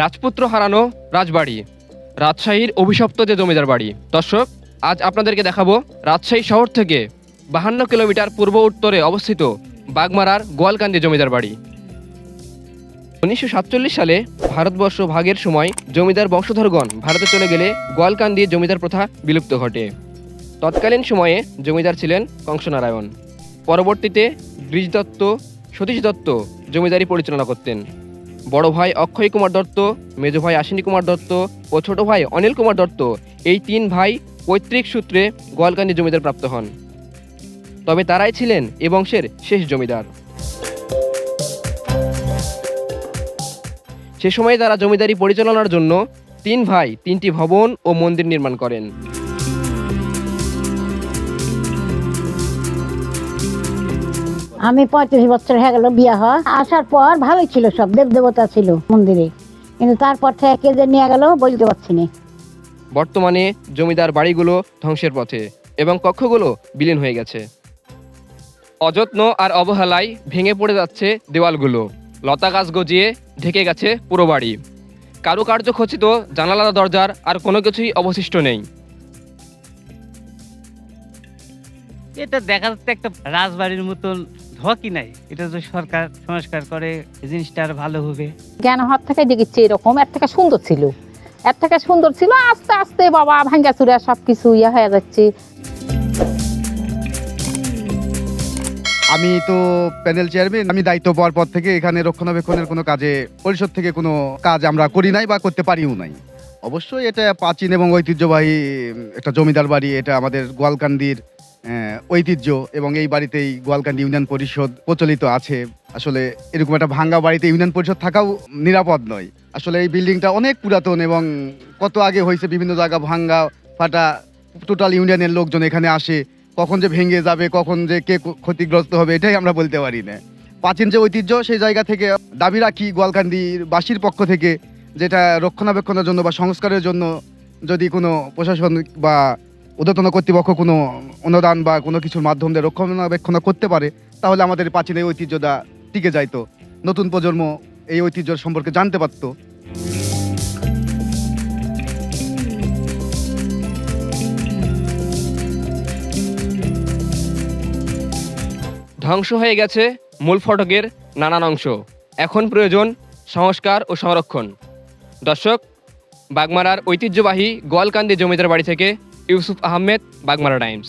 রাজপুত্র হারানো রাজবাড়ি। রাজশাহীর অভিশপ্ত যে জমিদার বাড়ি। দর্শক, আজ আপনাদেরকে দেখাবো রাজশাহী শহর থেকে বাহান্ন কিলোমিটার পূর্ব উত্তরে অবস্থিত বাগমারার গোয়ালকান্দি জমিদার বাড়ি। উনিশশো সাতচল্লিশ সালে ভারতবর্ষ ভাগের সময় জমিদার বংশধরগণ ভারতে চলে গেলে গোয়ালকান্দি জমিদার প্রথা বিলুপ্ত ঘটে। তৎকালীন সময়ে জমিদার ছিলেন কংসনারায়ণ। পরবর্তীতে ব্রিজ দত্ত সতীশ দত্ত জমিদারি পরিচালনা করতেন। বড় ভাই অক্ষয় কুমার দত্ত, মেজ ভাই আশ্বিনী কুমার দত্ত ও ছোট ভাই অনিল কুমার দত্ত এই তিন ভাই পৈতৃক সূত্রে গোয়ালকান্দি জমিদার প্রাপ্ত হন। তবে তারাই ছিলেন এ বংশের শেষ জমিদার। সে সময় তারা জমিদারি পরিচালনার জন্য তিন ভাই, তিনটি ভবন ও মন্দির নির্মাণ করেন। আমি পঁয়ত্রিশ বছর হয়ে গেল বিয়ে হওয়া। আসার পর ভালোই ছিল সব দেব দেবতা ছিল মন্দিরে। কিন্তু তারপর থেকে কে যে নিয়ে গেল বলতে পারছি না। বর্তমানে জমিদার বাড়িগুলো ধ্বংসের পথে এবং কক্ষগুলো বিলীন হয়ে গেছে। অযত্ন আর অবহেলায় ভেঙে পড়ে যাচ্ছে দেওয়ালগুলো। লতা গাছ গজিয়ে ঢেকে গেছে পুরো বাড়ি। কারুকার্য খচিত জানালা দরজার আর কোনো কিছুই অবশিষ্ট নেই। এটা দেখা যাচ্ছে একটা রাজবাড়ির মতন ধকি নাই? এটা যদি সরকার সংস্কার করে এই জিনিসটা আর ভালো হবে। জ্ঞান হওয়ার থেকে দেখেছি এরকম এর থেকে সুন্দর ছিল। এর থেকে সুন্দর ছিল আস্তে আস্তে বাবা ভাঙ্গা চুরা সব কিছু ইয়ে হয়ে যাচ্ছে। আমি তো প্যানেল চেয়ারম্যান আমি দায়িত্ব পাওয়ার পর থেকে এখানে রক্ষণাবেক্ষণের কোনো কাজে পরিষদ থেকে কোনো কাজ আমরা করি নাই বা করতে পারিও নাই। অবশ্যই এটা প্রাচীন এবং ঐতিহ্যবাহী একটা জমিদার বাড়ি এটা আমাদের গোয়ালকান্দির ঐতিহ্য এবং এই বাড়িতেই গোয়ালকান্দি ইউনিয়ন পরিষদ প্রচলিত আছে। আসলে এরকম একটা ভাঙ্গা বাড়িতে ইউনিয়ন পরিষদ থাকাও নিরাপদ নয়। আসলে এই বিল্ডিংটা অনেক পুরাতন এবং কত আগে হয়েছে বিভিন্ন জায়গা ভাঙ্গা, ফাটা, টোটাল ইউনিয়নের লোকজন এখানে আসে। কখন যে ভেঙে যাবে, কখন যে কে ক্ষতিগ্রস্ত হবে, এটাই আমরা বলতে পারি না। প্রাচীন যে ঐতিহ্য, সেই জায়গা থেকে দাবি রাখি গোয়ালকান্দির বাসীর পক্ষ থেকে, যেটা রক্ষণাবেক্ষণের জন্য বা সংস্কারের জন্য যদি কোনো প্রশাসন বা উদ্যতন কর্তৃপক্ষ কোনো অনুদান বা কোনো কিছুর মাধ্যম দিয়ে রক্ষণাবেক্ষণ করতে পারে, তাহলে আমাদের প্রাচীন এই ঐতিহ্যটা টিকে যাইতো। নতুন প্রজন্ম এই ঐতিহ্য সম্পর্কে জানতে পারতো। ধ্বংস হয়ে গেছে মূল ফটকের নানান অংশ। এখন প্রয়োজন সংস্কার ও সংরক্ষণ। দর্শক, বাগমারার ঐতিহ্যবাহী গোয়ালকান্দি জমিদার বাড়ি থেকে ইউসুফ আহমেদ বাগমারা টাইমস।